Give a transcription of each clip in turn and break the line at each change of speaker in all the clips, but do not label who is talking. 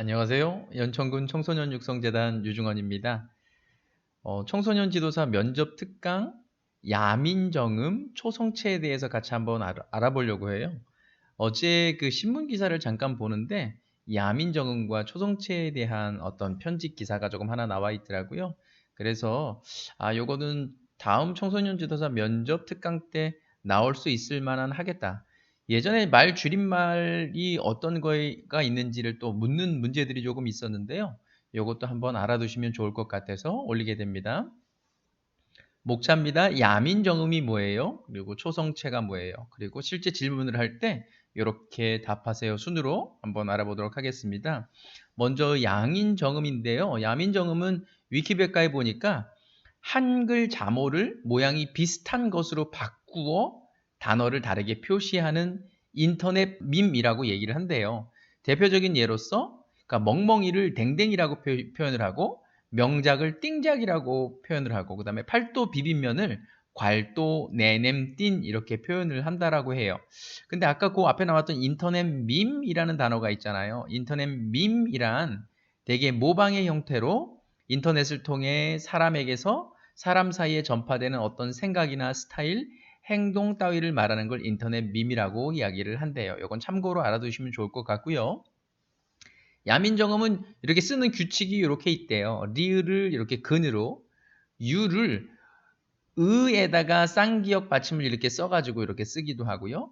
안녕하세요. 연천군 청소년 육성재단 유중원입니다. 어, 청소년 지도사 면접 특강 야민정음 초성체에 대해서 같이 한번 알아, 알아 보려고 해요. 어제 그 신문 기사를 잠깐 보는데 야민정음과 초성체에 대한 어떤 편집 기사가 조금 하나 나와 있더라고요. 그래서 아 요거는 다음 청소년 지도사 면접 특강 때 나올 수 있을 만한 하겠다. 예전에 말 줄임말이 어떤 거가 있는지를 또 묻는 문제들이 조금 있었는데요. 이것도 한번 알아두시면 좋을 것 같아서 올리게 됩니다. 목차입니다. 야민 정음이 뭐예요? 그리고 초성체가 뭐예요? 그리고 실제 질문을 할 때 이렇게 답하세요 순으로 한번 알아보도록 하겠습니다. 먼저 양인 정음인데요. 야민 정음은 위키백과에 보니까 한글 자모를 모양이 비슷한 것으로 바꾸어 단어를 다르게 표시하는 인터넷 밈이라고 얘기를 한대요. 대표적인 예로서 그러니까 멍멍이를 댕댕이라고 표 현을 하고 명작을 띵작이라고 표현을 하고 그 다음에 팔도 비빔면을 괄도 내냄띤 이렇게 표현을 한다라고 해요. 근데 아까 그 앞에 나왔던 인터넷 밈이라는 단어가 있잖아요. 인터넷 밈이란 대개 모방의 형태로 인터넷을 통해 사람에게서 사람 사이에 전파되는 어떤 생각이나 스타일, 행동 따위를 말하는 걸 인터넷 밈이라고 이야기를 한대요. 이건 참고로 알아두시면 좋을 것 같고요. 야민정음은 이렇게 쓰는 규칙이 이렇게 있대요. 리을을 이렇게 근으로, 유를 의에다가 쌍기역 받침을 이렇게 써가지고 이렇게 쓰기도 하고요.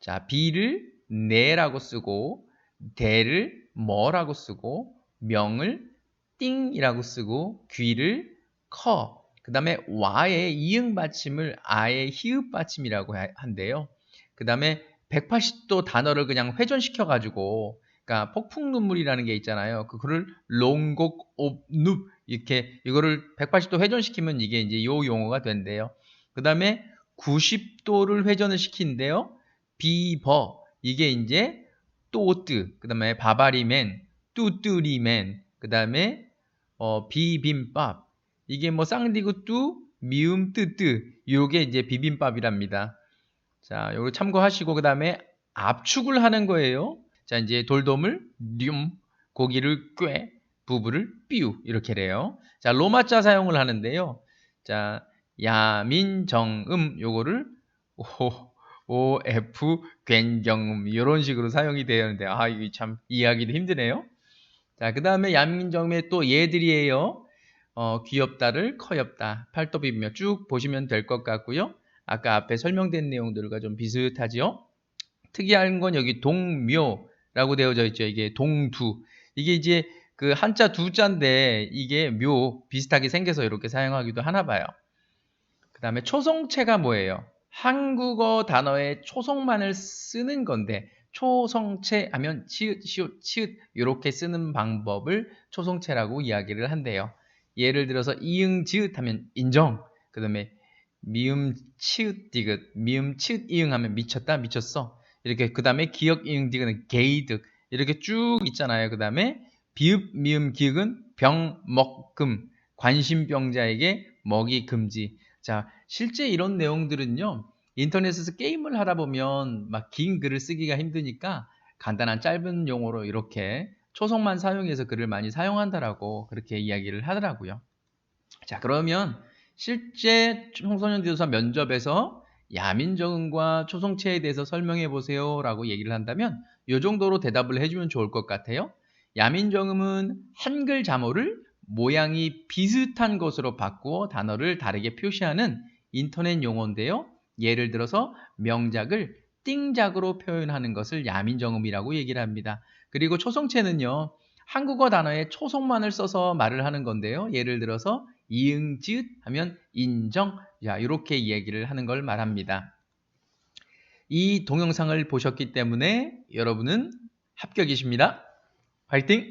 자, 비를 네라고 쓰고, 대를 뭐라고 쓰고, 명을 띵이라고 쓰고, 귀를 커, 그 다음에 와의 이응 받침을 아의 히읗 받침이라고 한대요. 그 다음에 180도 단어를 그냥 회전시켜 가지고, 그러니까 폭풍 눈물이라는 게 있잖아요. 그거를 롱곡 옵눕 이렇게 이거를 180도 회전시키면 이게 이제 요 용어가 된대요. 그 다음에 90도를 회전을 시킨대요. 비버 이게 이제 또뜨 그 다음에 바바리맨 뚜뚜리맨 그 다음에 어, 비빔밥 이게 뭐 쌍디구 뚜, 미음, 뜨뜨 요게 이제 비빔밥이랍니다. 자, 요거 참고하시고 그 다음에 압축을 하는 거예요. 자, 이제 돌돔을 듐, 고기를 꿰, 부부를 삐우 이렇게 래요. 자, 로마자 사용을 하는데요. 자, 야민정음 요거를 오, 오, F, 괜경음 이런 식으로 사용이 되는데 아, 이게 참 이해하기도 힘드네요. 자, 그 다음에 야민정음의 또 예들이에요. 어, 귀엽다를 커엽다, 팔도 비비며 쭉 보시면 될 것 같고요. 아까 앞에 설명된 내용들과 좀 비슷하지요. 특이한 건 여기 동묘라고 되어져 있죠. 이게 동두. 이게 이제 그 한자 두 자인데 이게 묘 비슷하게 생겨서 이렇게 사용하기도 하나 봐요. 그 다음에 초성체가 뭐예요? 한국어 단어의 초성만을 쓰는 건데 초성체 하면 치읓, 시읒, 치읓 이렇게 쓰는 방법을 초성체라고 이야기를 한대요. 예를 들어서 이응 지읒 하면 인정. 그 다음에 미음 치읒 디귿, 미음 치읒 이응 하면 미쳤다, 미쳤어. 이렇게 그 다음에 기억 이응 디귿은 게이득 이렇게 쭉 있잖아요. 그 다음에 비읍 미음 기억은 병, 먹, 금 관심병자에게 먹이 금지. 자, 실제 이런 내용들은요. 인터넷에서 게임을 하다 보면 막 긴 글을 쓰기가 힘드니까 간단한 짧은 용어로 이렇게 초성만 사용해서 글을 많이 사용한다라고 그렇게 이야기를 하더라고요. 자, 그러면 실제 청소년 지도사 면접에서 야민정음과 초성체에 대해서 설명해 보세요 라고 얘기를 한다면 이 정도로 대답을 해주면 좋을 것 같아요. 야민정음은 한글 자모를 모양이 비슷한 것으로 바꾸어 단어를 다르게 표시하는 인터넷 용어인데요. 예를 들어서 명작을 띵작으로 표현하는 것을 야민정음이라고 얘기를 합니다. 그리고 초성체는요. 한국어 단어에 초성만을 써서 말을 하는 건데요. 예를 들어서 이응, 지읒 하면 인정, 자 이렇게 이야기를 하는 걸 말합니다. 이 동영상을 보셨기 때문에 여러분은 합격이십니다. 화이팅!